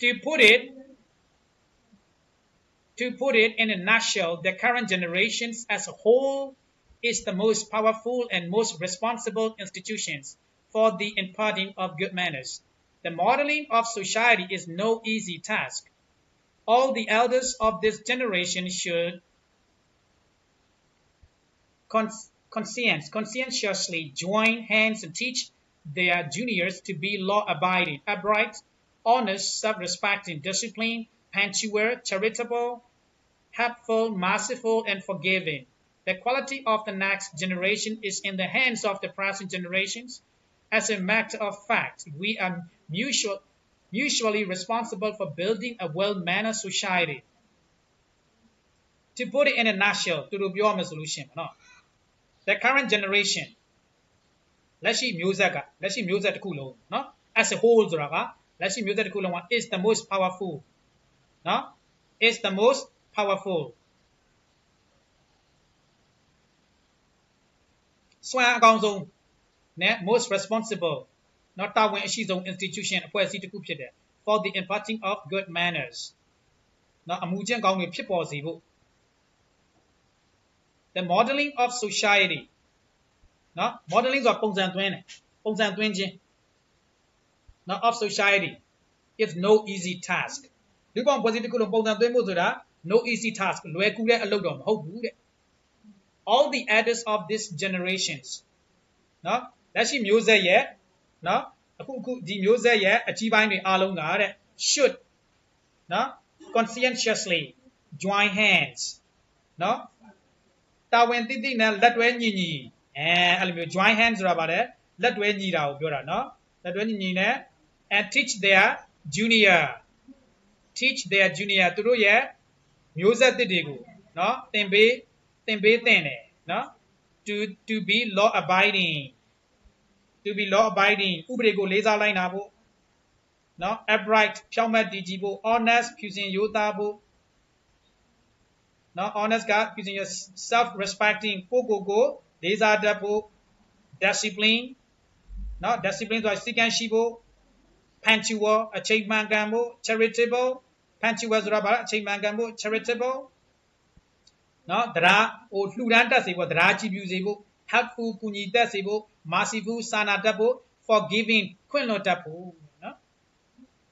To put it to put it in a nutshell the current generations as a whole is the most powerful and most responsible institutions for the imparting of good manners. The modeling of society is no easy task. All the elders of this generation should cons- conscience, conscientiously join hands and teach their juniors to be law abiding, upright, honest, self respecting, disciplined, punctual, charitable, helpful, merciful, and forgiving. The quality of the next generation is in the hands of the present generations. As a matter of fact, we are mutual, mutually responsible for building a well mannered society. To put it in a nutshell, to do your resolution, no? the current generation လက်ရှိမျိုးဆက်ကလက်ရှိမျိုးဆက်တစ်ခုလုံးเนาะ as a whole ဆိုတာကလက်ရှိမျိုးဆက်တစ်ခုလုံးက is the most powerful เนาะ is the most powerful စွမ်းအကောင်းဆုံးနဲ့ most responsible เนาะတာဝန်အရှိဆုံး institution အဖွဲ့အစည်းတစ်ခုဖြစ်တယ် for the imparting of good manners เนาะအမှုကျင့်ကောင်းတွေဖြစ်ပေါ်စေဖို့ the modeling of society နော် modeling ဆိုတာပုံစံသွင်းတယ်ပုံစံသွင်းခြင်းနော် of society it's no easy task. လူပေါင်းဖွဲ့စည်းတစ်ခုလုံးပုံစံသွင်းမှုဆိုတာ no easy task. လွယ်ကူတဲ့အလုပ်တော့မဟုတ်ဘူးတဲ့ all the adults of this generations. နော်လက်ရှိမျိုးဆက်ရဲ့နော်အခုအခုဒီမျိုးဆက်ရဲ့အကြီးပိုင်းတွေအားလုံးကတဲ့ should. နော် conscientiously join hands. နော်တာဝန်တိတိနဲ့လက်တွဲညီညီ အဲအဲ့လိုမျိုး join hands ဆိုတာပါတယ်လက်တွဲညီတာကိုပြောတာเนาะလက်တွဲညီညီနဲ့ and teach their junior teach their junior သူတို့ရဲ့မျိုးဆက်တစ်တွေကိုเนาะသင်ပေးသင်ပေးသင်တယ်เนาะ to to be law abiding to be law abiding ဥပဒေကိုလေးစားလိုက်နာဖို့เนาะ upright ဖြောင့်မတ်တည်ကြည်ဖို့ honest ဖြူစင်ရိုးသားဖို့နော် honest ကဖြူစင်ရ self respecting ကိုကိုကို these are the discipline, not discipline, so Siganshibo, Panchiwa, Achievemangamo, charitable, Panchiwa Zurabara, Achievemangamo, charitable. No, Dra, O Fluranta Sebo, Drachi Busebo, helpful Kunita Sebo, Masivu Sanatapo, forgiving Quinotapo.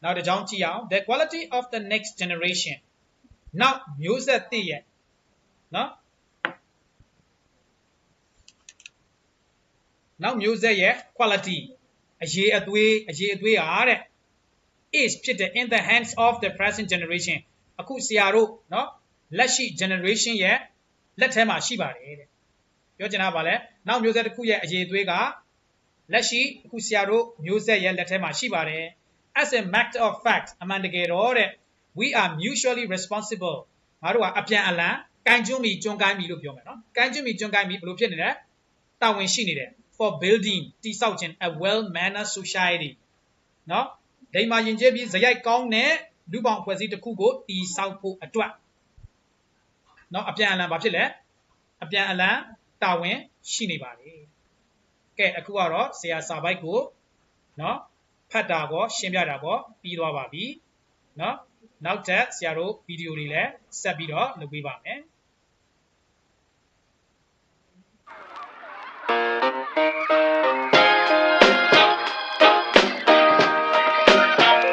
Now the John Tiao, the quality of the next generation. Now, use that thing. No? နော်နောက်မျိုးဆက်ရဲ့ quality အရေးအသွေးအရေးအသွေးအားတဲ့ is ဖြစ်တဲ့ in the hands of the present generation အခုဆရာတို့နော်လက်ရှိ generation ရဲ့လက်ထဲမှာရှိပါတယ်တဲ့ပြောချင်တာပါလဲနောက်မျိုးဆက်တစ်ခုရဲ့အရေးအသွေးကလက်ရှိအခုဆရာတို့မျိုးဆက်ရဲ့လက်ထဲမှာရှိပါတယ် as a matter of fact အမှန်တကယ်တော့တဲ့ we are mutually responsible ငါတို့ကအပြန်အလှန်ကင်ကျွန်းမီကျွန်းကိုင်းမီလို့ပြောမယ်နော်ကင်ကျွန်းမီကျွန်းကိုင်းမီဘယ်လိုဖြစ်နေလဲတာဝန်ရှိနေတယ် for building တိဆောက်ခြင်း a well mannered society နော်ဒိန်မာယဉ်ကျေးပြီးဇယိုက်ကောင်းတဲ့လူပေါင်းအဖွဲ့အစည်းတစ်ခုကိုတိဆောက်ဖို့အတွက်နော်အပြန်အလှန်ဘာဖြစ်လဲအပြန်အလှန်တာဝန်ရှိနေပါလေကဲအခုကတော့ဆရာစာပိုက်ကိုနော်ဖတ်တာကောရှင်းပြတာကောပြီးသွားပါပြီနော်နောက်ထပ်ဆရာတို့ဗီဒီယိုတွေလည်းဆက်ပြီးတော့လုပ်ပေးပါမယ်